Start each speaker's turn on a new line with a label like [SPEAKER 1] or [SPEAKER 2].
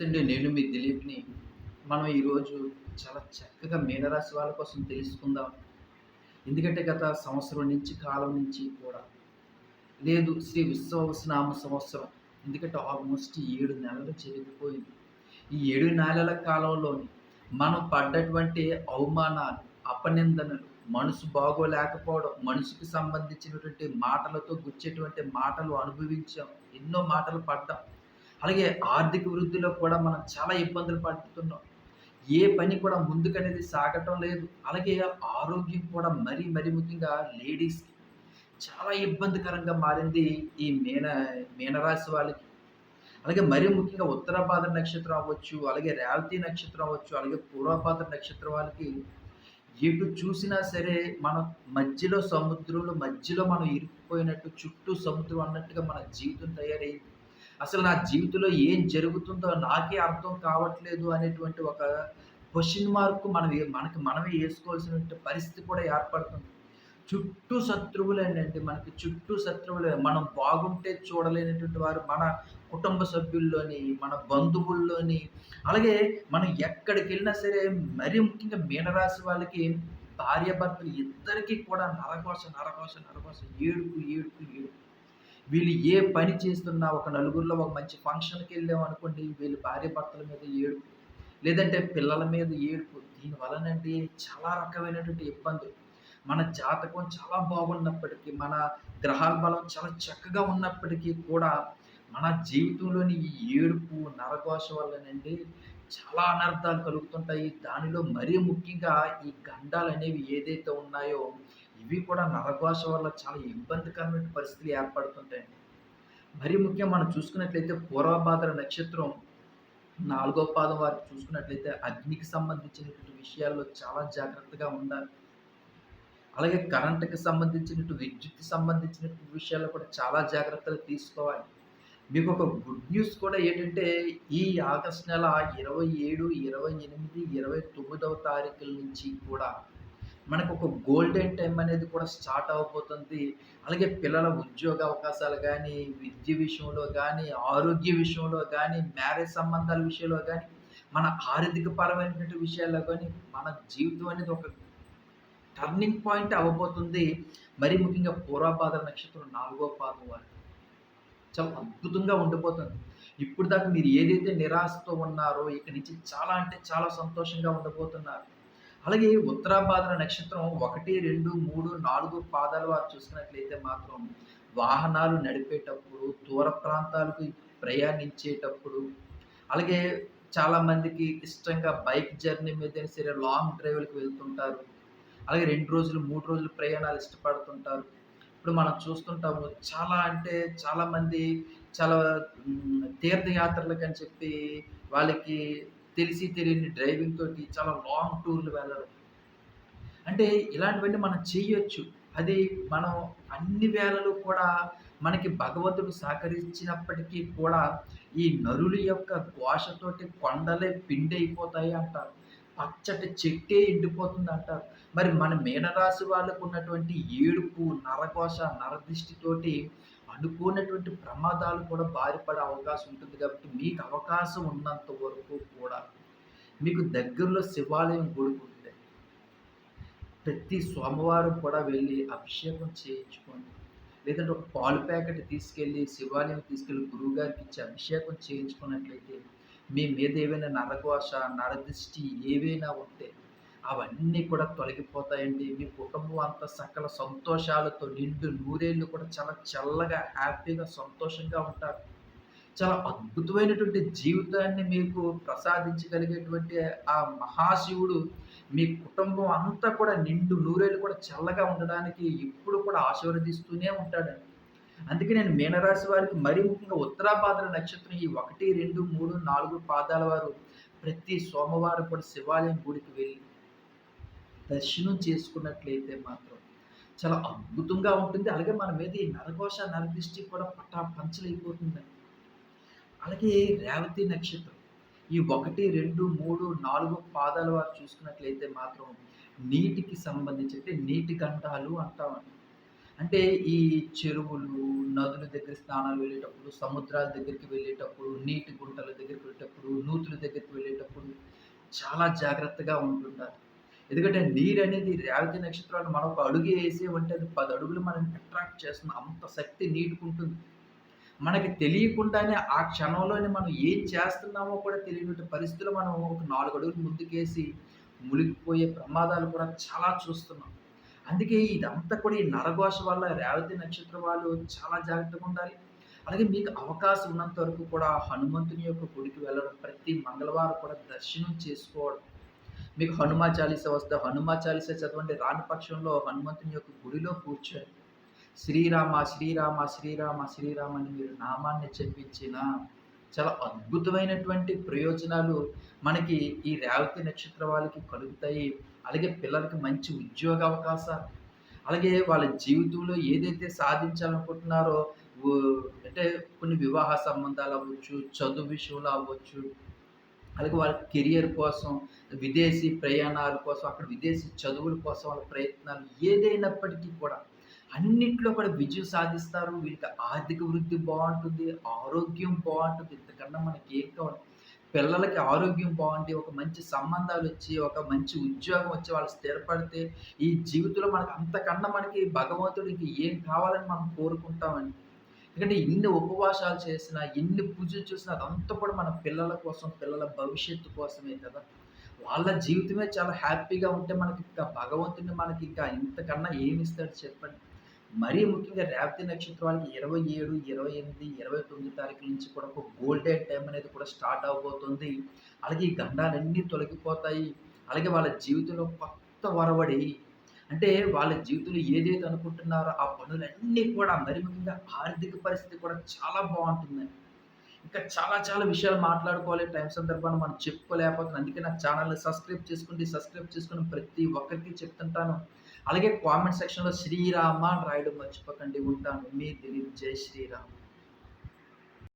[SPEAKER 1] నమస్తే నేను మీ దిలీప్ని మనం ఈరోజు చాలా చక్కగా మీనరాశి వాళ్ళ కోసం తెలుసుకుందాం. ఎందుకంటే గత సంవత్సరం నుంచి కాలం నుంచి కూడా లేదు శ్రీ విశ్వవసనామ సంవత్సరం. ఎందుకంటే ఆల్మోస్ట్ ఏడు నెలలు చేరిపోయింది ఈ ఏడు నెలల కాలంలోని మనం పడ్డటువంటి అవమానాలు అపనిందనలు మనసు బాగోలేకపోవడం మనసుకి సంబంధించినటువంటి మాటలతో గుచ్చేటువంటి మాటలు అనుభవించాం. ఎన్నో మాటలు పడ్డాం. అలాగే ఆర్థిక వృద్ధిలో కూడా మనం చాలా ఇబ్బందులు పడుతున్నాం. ఏ పని కూడా ముందుకనేది సాగటం లేదు. అలాగే ఆరోగ్యం కూడా మరీ మరీ ముఖ్యంగా లేడీస్కి చాలా ఇబ్బందికరంగా మారింది ఈ మీన మీనరాశి వాళ్ళకి. అలాగే మరీ ముఖ్యంగా ఉత్తరాభాద్ర నక్షత్రం అవ్వచ్చు అలాగే రేవతి నక్షత్రం అవ్వచ్చు అలాగే పూర్వభాద్ర నక్షత్రం వాళ్ళకి ఎటు చూసినా సరే మనం మధ్యలో సముద్రంలో మధ్యలో మనం ఇరుక్కుపోయినట్టు చుట్టూ సముద్రం అన్నట్టుగా మన జీవితం తయారైంది. అసలు నా జీవితంలో ఏం జరుగుతుందో నాకే అర్థం కావట్లేదు అనేటువంటి ఒక క్వశ్చన్ మార్క్ మనం మనకి మనమే వేసుకోవాల్సిన పరిస్థితి కూడా ఏర్పడుతుంది. చుట్టూ శత్రువులేనండి మనకి చుట్టూ శత్రువులే. మనం బాగుంటే చూడలేనటువంటి వారు మన కుటుంబ సభ్యుల్లోని మన బంధువుల్లోని అలాగే మనం ఎక్కడికి వెళ్ళినా సరే మరీ ముఖ్యంగా మీనరాశి వాళ్ళకి భార్యాభర్తలు ఇద్దరికీ కూడా నరకోశ నరకోశ నరకోశ ఏడుపు ఏడుపు ఏడుపు. వీళ్ళు ఏ పని చేస్తున్నా ఒక నలుగురిలో ఒక మంచి ఫంక్షన్కి వెళ్ళాం అనుకోండి వీళ్ళు భార్య భర్తల మీద ఏడుపు లేదంటే పిల్లల మీద ఏడుపు దీని వలనండి చాలా రకమైనటువంటి ఇబ్బందులు. మన జాతకం చాలా బాగున్నప్పటికీ మన గ్రహాల బలం చాలా చక్కగా ఉన్నప్పటికీ కూడా మన జీవితంలోని ఈ ఏడుపు నరఘోష వల్లనండి చాలా అనర్థాలు కలుగుతుంటాయి. దానిలో మరీ ముఖ్యంగా ఈ గండాలు అనేవి ఏదైతే ఉన్నాయో ఇవి కూడా నరఘోష వల్ల చాలా ఇబ్బందికరమైన పరిస్థితులు ఏర్పడుతుంటాయండి. మరీ ముఖ్యం మనం చూసుకున్నట్లయితే పూర్వభాద్ర నక్షత్రం నాలుగో పాదం వారికి చూసుకున్నట్లయితే అగ్నికి సంబంధించినటువంటి విషయాల్లో చాలా జాగ్రత్తగా ఉండాలి. అలాగే కరెంటుకి సంబంధించినట్టు విద్యుత్కి సంబంధించినటువంటి విషయాల్లో కూడా చాలా జాగ్రత్తలు తీసుకోవాలి. మీకు ఒక గుడ్ న్యూస్ కూడా ఏంటంటే ఈ ఆగస్ట్ నెల ఇరవై ఏడు ఇరవై ఎనిమిది ఇరవై తొమ్మిదవ తారీఖుల నుంచి కూడా మనకు ఒక గోల్డెన్ టైం అనేది కూడా స్టార్ట్ అవబోతుంది. అలాగే పిల్లల ఉద్యోగ అవకాశాలు కానీ విద్య విషయంలో కానీ ఆరోగ్య విషయంలో కానీ మ్యారేజ్ సంబంధాల విషయంలో కానీ మన ఆర్థిక పరమైనటువంటి విషయాల్లో కానీ మన జీవితం అనేది ఒక టర్నింగ్ పాయింట్ అవ్వబోతుంది మరి ముఖ్యంగా పూర్వపాద నక్షత్రం నాలుగో పాదం వారు చాలా అద్భుతంగా ఉండిపోతుంది. ఇప్పుడు దాకా మీరు ఏదైతే నిరాశతో ఉన్నారో ఇక నుంచి చాలా అంటే చాలా సంతోషంగా ఉండబోతున్నారు. అలాగే ఉత్తరాభాద్ర నక్షత్రం ఒకటి రెండు మూడు నాలుగు పాదాలు వారు చూసుకున్నట్లయితే మాత్రం వాహనాలు నడిపేటప్పుడు దూర ప్రాంతాలకు ప్రయాణించేటప్పుడు అలాగే చాలా మందికి ఇష్టంగా బైక్ జర్నీ మీద సరే లాంగ్ డ్రైవ్లకు వెళ్తుంటారు. అలాగే రెండు రోజులు మూడు రోజులు ప్రయాణాలు ఇష్టపడుతుంటారు. ఇప్పుడు మనం చూస్తుంటాము చాలా అంటే చాలా మంది చాలా తీర్థయాత్రలకు అని చెప్పి వాళ్ళకి తెలిసి తెలియని డ్రైవింగ్ తోటి చాలా లాంగ్ టూర్లు వెళ్ళడం. అంటే ఇలాంటివన్నీ మనం చేయొచ్చు. అది మనం అన్ని వేళలు కూడా మనకి భగవంతుడు సహకరించినప్పటికీ కూడా ఈ నరుల యొక్క ఘోషతోటి కొండలే పిండి అయిపోతాయి అంటారు. పచ్చటి చెట్టే ఎండిపోతుంది అంటారు. మరి మన మీనరాశి వాళ్ళకు ఉన్నటువంటి ఏడుపు నరఘోష నరదృష్టితోటి అనుకోనటువంటి ప్రమాదాలు కూడా బారిపడే అవకాశం ఉంటుంది కాబట్టి మీకు అవకాశం ఉన్నంత వరకు కూడా మీకు దగ్గరలో శివాలయం గుడి ఉంటే ప్రతి సోమవారం కూడా వెళ్ళి అభిషేకం చేయించుకోండి. లేదంటే ఒక పాలు ప్యాకెట్ తీసుకెళ్ళి శివాలయం తీసుకెళ్ళి గురువుగారికి ఇచ్చి అభిషేకం చేయించుకున్నట్లయితే మీ మీద ఏవైనా నరకోశ నరదృష్టి ఏవైనా ఉంటే అవన్నీ కూడా తొలగిపోతాయండి. మీ కుటుంబం అంత సకల సంతోషాలతో నిండు నూరేళ్ళు కూడా చాలా చల్లగా హ్యాపీగా సంతోషంగా ఉంటారు. చాలా అద్భుతమైనటువంటి జీవితాన్ని మీకు ప్రసాదించగలిగేటువంటి ఆ మహాశివుడు మీ కుటుంబం అంతా కూడా నిండు నూరేళ్ళు కూడా చల్లగా ఉండడానికి ఎప్పుడు కూడా ఆశీర్వదిస్తూనే ఉంటాడండి అందుకే నేను మీనరాశి వారికి మరీ ముఖ్యంగా ఉత్తరాభాద్ర నక్షత్రం ఈ ఒకటి రెండు మూడు నాలుగు పాదాల వారు ప్రతి సోమవారం కూడా శివాలయం గుడికి వెళ్ళి దర్శనం చేసుకున్నట్లయితే మాత్రం చాలా అద్భుతంగా ఉంటుంది. అలాగే మన మీద ఈ నరఘోష నరదృష్టి కూడా పట్టా పంచలైపోతుందండి అలాగే రేవతి నక్షత్రం ఈ ఒకటి రెండు మూడు నాలుగు పాదాల వారు చూసుకున్నట్లయితే మాత్రం నీటికి సంబంధించి అంటే నీటి గంటాలు అంటామండి అంటే ఈ చెరువులు, నదుల దగ్గర స్నానాలు వెళ్ళేటప్పుడు, సముద్రాల దగ్గరికి వెళ్ళేటప్పుడు, నీటి గుంటల దగ్గరికి వెళ్ళేటప్పుడు, నూతుల దగ్గరికి వెళ్ళేటప్పుడు చాలా జాగ్రత్తగా ఉంటుండాలి. ఎందుకంటే నీరనేది రేవతి నక్షత్రాలు మనం ఒక అడుగు ఏసామంటే అది పది అడుగులు మనం అట్రాక్ట్ చేస్తుంది. అంత శక్తి నీటికుంటుంది. మనకి తెలియకుండానే ఆ క్షణంలోనే మనం ఏం చేస్తున్నామో కూడా తెలియనటువంటి పరిస్థితులు మనం ఒక నాలుగు అడుగులు ముందుకేసి మునిగిపోయే ప్రమాదాలు కూడా చాలా చూస్తున్నాం. అందుకే ఇదంతా కూడా ఈ నరఘోష వల్ల రేవతి నక్షత్రం వాళ్ళు చాలా జాగ్రత్తగా ఉండాలి. అలాగే మీకు అవకాశం ఉన్నంత వరకు కూడా హనుమంతుని యొక్క గుడికి వెళ్ళడం, ప్రతి మంగళవారం కూడా దర్శనం చేసుకోవడం. మీకు హనుమా చాలీస వస్తే హనుమా చాలీస చదవండి. రాని పక్షంలో హనుమంతుని యొక్క గుడిలో కూర్చొని శ్రీరామ, శ్రీరామ, శ్రీరామ, శ్రీరామ అని మీరు నామాన్ని చెప్పించిన చాలా అద్భుతమైనటువంటి ప్రయోజనాలు మనకి ఈ రేవతి నక్షత్ర వాళ్ళకి కలుగుతాయి. అలాగే పిల్లలకి మంచి ఉద్యోగ అవకాశాలు, అలాగే వాళ్ళ జీవితంలో ఏదైతే సాధించాలనుకుంటున్నారో అంటే కొన్ని వివాహ సంబంధాలు అవ్వచ్చు, చదువు విషయంలో అవ్వచ్చు, అలాగే వాళ్ళ కెరియర్ కోసం, విదేశీ ప్రయాణాల కోసం, అక్కడ విదేశీ చదువుల కోసం వాళ్ళ ప్రయత్నాలు ఏదైనప్పటికీ కూడా అన్నిట్లో కూడా విజయం సాధిస్తారు. వీళ్ళకి ఆర్థిక వృద్ధి బాగుంటుంది ఆరోగ్యం బాగుంటుంది ఇంతకన్నా మనకి ఏం కావాలి? పిల్లలకి ఆరోగ్యం బావుండి, ఒక మంచి సంబంధాలు వచ్చి ఒక మంచి ఉద్యోగం వచ్చి వాళ్ళు స్థిరపడితే, ఈ జీవితంలో మనకు అంతకన్నా మనకి భగవంతుడికి ఏం కావాలని మనం కోరుకుంటామండి. ఎందుకంటే ఇన్ని ఉపవాసాలు చేసినా, ఎన్ని పూజలు చేసినా అదంతా కూడా మన పిల్లల కోసం, పిల్లల భవిష్యత్తు కోసమే కదా! వాళ్ళ జీవితమే చాలా హ్యాపీగా ఉంటే మనకింక భగవంతుడిని మనకింకా ఇంతకన్నా ఏమిస్తాడు చెప్పండి? మరీ ముఖ్యంగా రేవతి నక్షత్రం వాళ్ళకి 27, 28, 29 తారీఖుల నుంచి కూడా ఒక గోల్డెన్ టైమ్ అనేది కూడా స్టార్ట్ అవబోతుంది అలాగే ఈ గండాలన్నీ తొలగిపోతాయి. అలాగే వాళ్ళ జీవితంలో కొత్త వరవడి అంటే వాళ్ళ జీవితంలో ఏదైతే అనుకుంటున్నారో ఆ పనులన్నీ కూడా మరి ముఖ్యంగా ఆర్థిక పరిస్థితి కూడా చాలా బాగుంటుందండి ఇంకా చాలా చాలా విషయాలు మాట్లాడుకోవాలి. టైం సందర్భాన్ని మనం చెప్పుకోలేకపోతున్నాం. అందుకే నా ఛానల్ని సబ్స్క్రైబ్ చేసుకోండి. సబ్స్క్రైబ్ చేసుకుని ప్రతి ఒక్కరికి చెప్తుంటాను. అలాగే కామెంట్ సెక్షన్‌లో శ్రీరామ అని రాయడం మర్చిపోకండి. ఉంటాను. మీ దిలీప్. జై శ్రీరామ్.